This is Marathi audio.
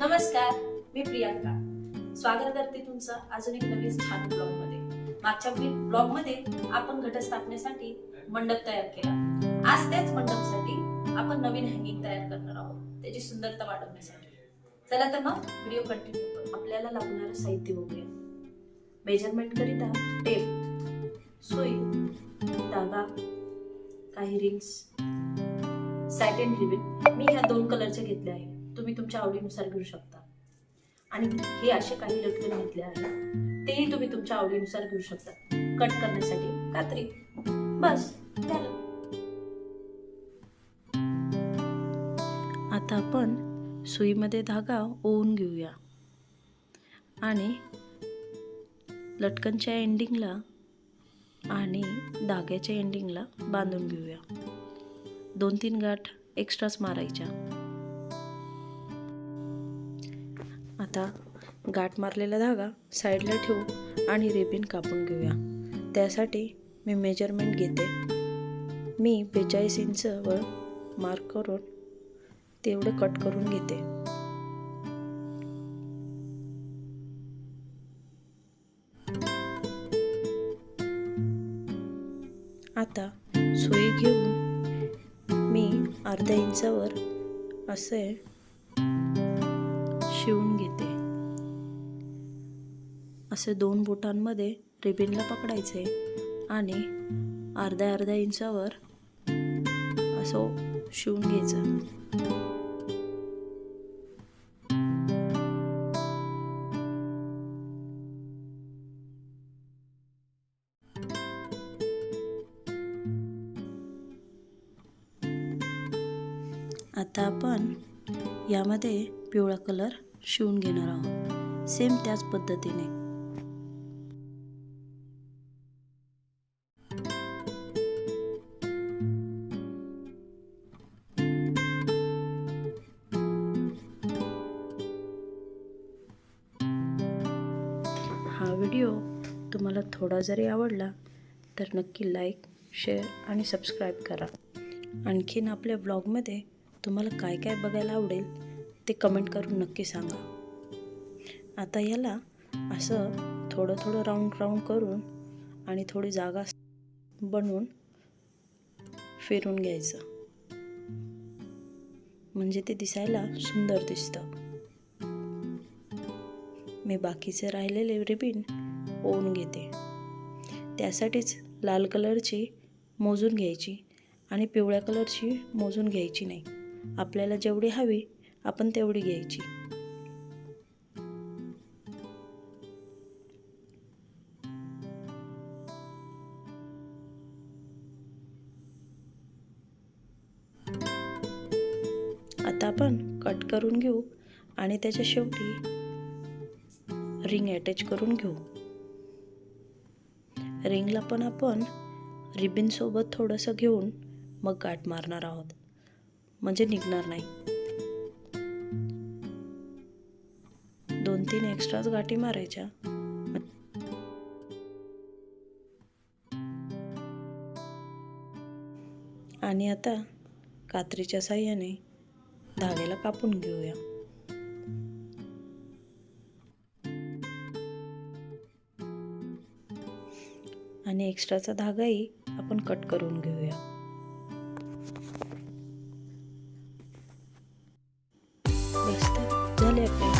नमस्कार मी प्रियांका स्वागत करते तुमचं अजून एक नवीन छान ब्लॉगमध्ये मागच्या ब्लॉगमध्ये आपण घटस्थापनेसाठी मंडप तयार केला. आज त्याच मंडपसाठी आपण नवीन हँगिंग तयार करणार आहोत त्याची सुंदरता वाढवण्यासाठी. चला तर मग व्हिडिओ कंटिन्यू करू. आपल्याला लागणारं साहित्य बघूया. मेजरमेंट करिता टेप सुई धागा काही रिंग्स सॅटिन रिबिन मी ह्या दोन कलरचे घेतले आहे. तुम्ही तुमच्या आवडीनुसार घेऊ शकता. आणि हे असे काही लटकन घेतले आहे. तेही तुम्ही तुमच्या आवडीनुसार घेऊ शकता. कट करण्यासाठी. कात्री बस. झालं आता आपण सुईमध्ये धागा ओवून घेऊया. आणि लटकनच्या एंडिंगला आणि धाग्याच्या एंडिंगला बांधून घेऊया. दोन तीन गाठ एक्स्ट्राच मारायच्या. आता गाठ मारलेला धागा साईडला ठेवू आणि रेबिन कापून घेऊया. त्यासाठी मी मेजरमेंट घेते. मी बेचाळीस इंचवर मार्क करून तेवढं कट करून घेते. आता सुई घेऊन अर्ध्या इंचावर असे शिवून घेते. असे दोन बोटांमध्ये रिबिनला पकडायचे आणि अर्ध्या अर्ध्या इंचावर असं शिवून घ्यायचं. आता आपण यामध्ये पिवळा कलर शिवून घेणार आहोत. सेम त्याच पद्धतीने. हा व्हिडिओ तुम्हाला थोडा जरी आवडला तर नक्की लाईक शेअर आणि सबस्क्राईब करा. आणखीन आपल्या ब्लॉगमध्ये तुम्हाला काय काय बघायला आवडेल ते कमेंट करून नक्की सांगा. आता याला असं थोडं थोडं राऊंड राऊंड करून आणि थोडी जागा बनवून फिरून घ्यायचं. म्हणजे ते दिसायला सुंदर दिसतं. मी बाकीचे राहिलेले रिबीन ओवून घेते. त्यासाठीच लाल कलरची मोजून घ्यायची आणि पिवळ्या कलरची मोजून घ्यायची नाही. आपल्याला जेवढी हवी आपण तेवढी घ्यायची. आता आपण कट करून घेऊ आणि त्याच्या शेवटी रिंग अटॅच करून घेऊ. रिंगला पण आपण रिबिनसोबत थोडंसं घेऊन मग गाठ मारणार आहोत. म्हणजे निघणार नाही. दोन तीन एक्स्ट्राच गाठी मारायच्या. आणि आता कात्रीच्या साह्याने धाग्याला कापून घेऊया. आणि एक्स्ट्राचा धागाही आपण कट करून घेऊया. Thank the